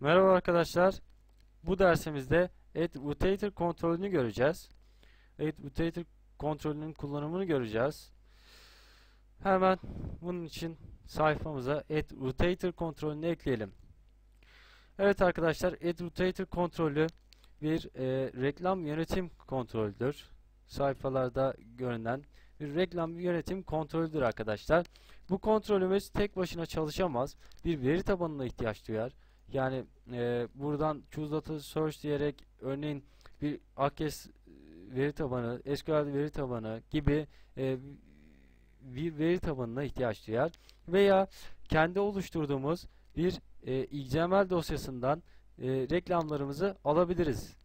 Merhaba arkadaşlar. Bu dersimizde Add Rotator kontrolünü göreceğiz. Add Rotator kontrolünün kullanımını göreceğiz. Hemen bunun için sayfamıza Add Rotator kontrolünü ekleyelim. Evet arkadaşlar Add Rotator kontrolü bir e, reklam yönetim kontrolüdür. Sayfalarda görünen bir reklam yönetim kontrolüdür arkadaşlar. Bu kontrolümüz tek başına çalışamaz. Bir veri tabanına ihtiyaç duyar. Yani e, buradan choose data search diyerek örneğin bir AKES veri tabanı, SQL veri tabanı gibi e, bir veri tabanına ihtiyaç duyar. Veya kendi oluşturduğumuz bir e, XML dosyasından e, reklamlarımızı alabiliriz.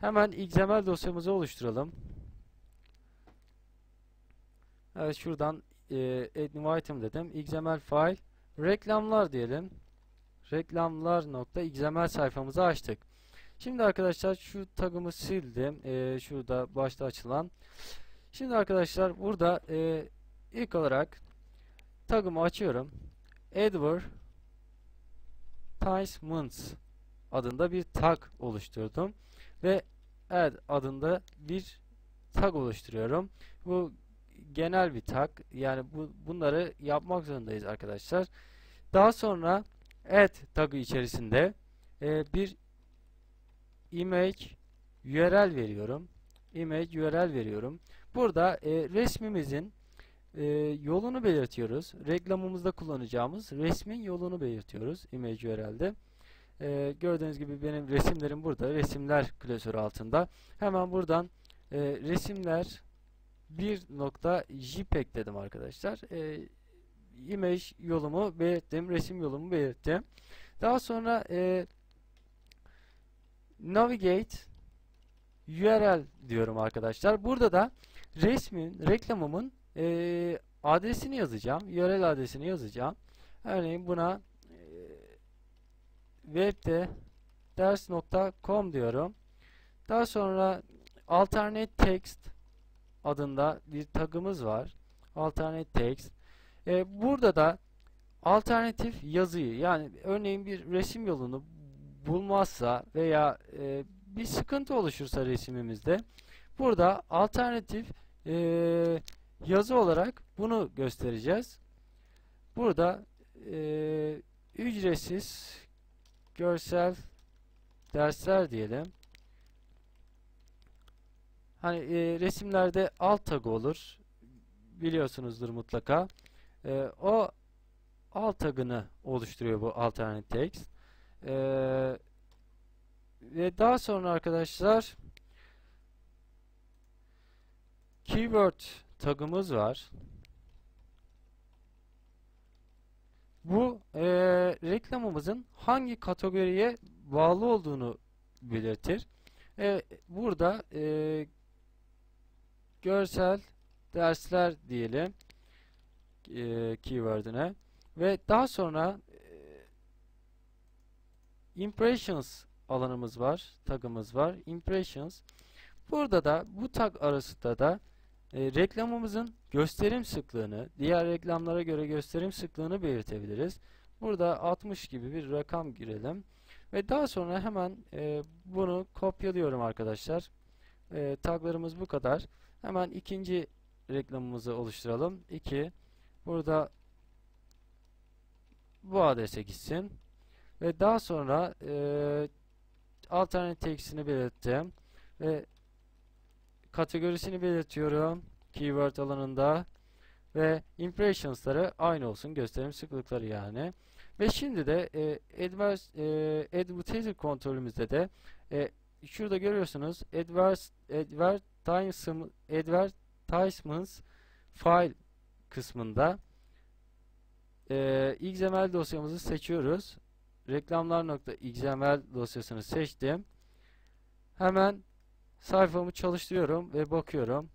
Hemen XML dosyamızı oluşturalım. Evet şuradan e, add new item dedim. XML file reklamlar diyelim reklamlar.xml sayfamızı açtık. Şimdi arkadaşlar şu tagımı sildim. Ee, şurada başta açılan. Şimdi arkadaşlar burada e, ilk olarak tagımı açıyorum. Advertisements adında bir tag oluşturdum. Ve add adında bir tag oluşturuyorum. Bu genel bir tag. Yani bu, bunları yapmak zorundayız arkadaşlar. Daha sonra add tagı içerisinde e, bir image URL veriyorum. Image URL veriyorum. Burada e, resmimizin e, yolunu belirtiyoruz. Reklamımızda kullanacağımız resmin yolunu belirtiyoruz image URL'de. E, gördüğünüz gibi benim resimlerim burada. Resimler klasörü altında. Hemen buradan e, resimler bir nokta JPEG dedim arkadaşlar. E, image yolumu belirttim, resim yolumu belirttim. Daha sonra e, navigate URL diyorum arkadaşlar. Burada da resmin, reklamımın e, adresini yazacağım. URL adresini yazacağım. Örneğin buna e, webde ders.com diyorum. Daha sonra alternate text adında bir tagımız var. Alternate text e, burada da alternatif yazıyı yani örneğin bir resim yolunu bulmazsa veya e, bir sıkıntı oluşursa resimimizde burada alternatif e, yazı olarak bunu göstereceğiz. Burada e, ücretsiz görsel dersler diyelim. Hani e, resimlerde alt tag olur. Biliyorsunuzdur mutlaka e, o alt tagını oluşturuyor bu alternate text. E, ve daha sonra arkadaşlar keyword tagımız var. Bu e, reklamımızın hangi kategoriye bağlı olduğunu belirtir. E, burada e, görsel dersler diyelim e, keyword'üne ve daha sonra e, impressions alanımız var, tagımız var. Impressions. Burada da bu tag arasında da e, reklamımızın gösterim sıklığını, diğer reklamlara göre gösterim sıklığını belirtebiliriz. Burada 60 gibi bir rakam girelim. Ve daha sonra hemen e, bunu kopyalıyorum arkadaşlar. E, taglarımız bu kadar. Hemen ikinci reklamımızı oluşturalım. 2 Burada bu adrese gitsin. Ve daha sonra e, alternative text'ini belirttim. Ve kategorisini belirtiyorum. Keyword alanında. Ve impressions'ları aynı olsun. Gösterim sıklıkları yani. Ve şimdi de e, e, advertiser kontrolümüzde de e, şurada görüyorsunuz adverse, advertisement, advertisements file kısmında e, XML dosyamızı seçiyoruz. Reklamlar.xml dosyasını seçtim. Hemen sayfamı çalıştırıyorum ve bakıyorum.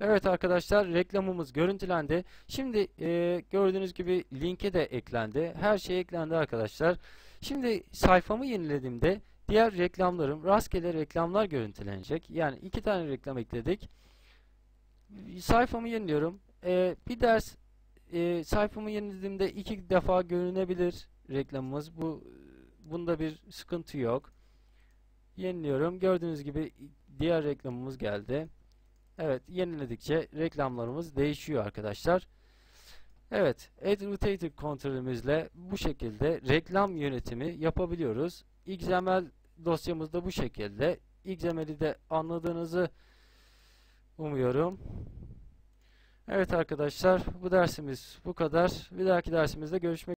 Evet arkadaşlar reklamımız görüntülendi. Şimdi e, gördüğünüz gibi linke de eklendi. Her şey eklendi arkadaşlar. Şimdi sayfamı yenilediğimde Diğer reklamlarım rastgele reklamlar görüntülenecek. Yani iki tane reklam ekledik. Sayfamı yeniliyorum. e, bir ders e, sayfamı yenilediğimde iki defa görünebilir reklamımız. Bu bunda bir sıkıntı yok. Yeniliyorum. Gördüğünüz gibi diğer reklamımız geldi. Evet, yeniledikçe reklamlarımız değişiyor arkadaşlar. Evet, Add Rotator kontrolümüzle bu şekilde reklam yönetimi yapabiliyoruz. XML dosyamız da bu şekilde. XML'i de anladığınızı umuyorum. Evet arkadaşlar, bu dersimiz bu kadar. Bir dahaki dersimizde görüşmek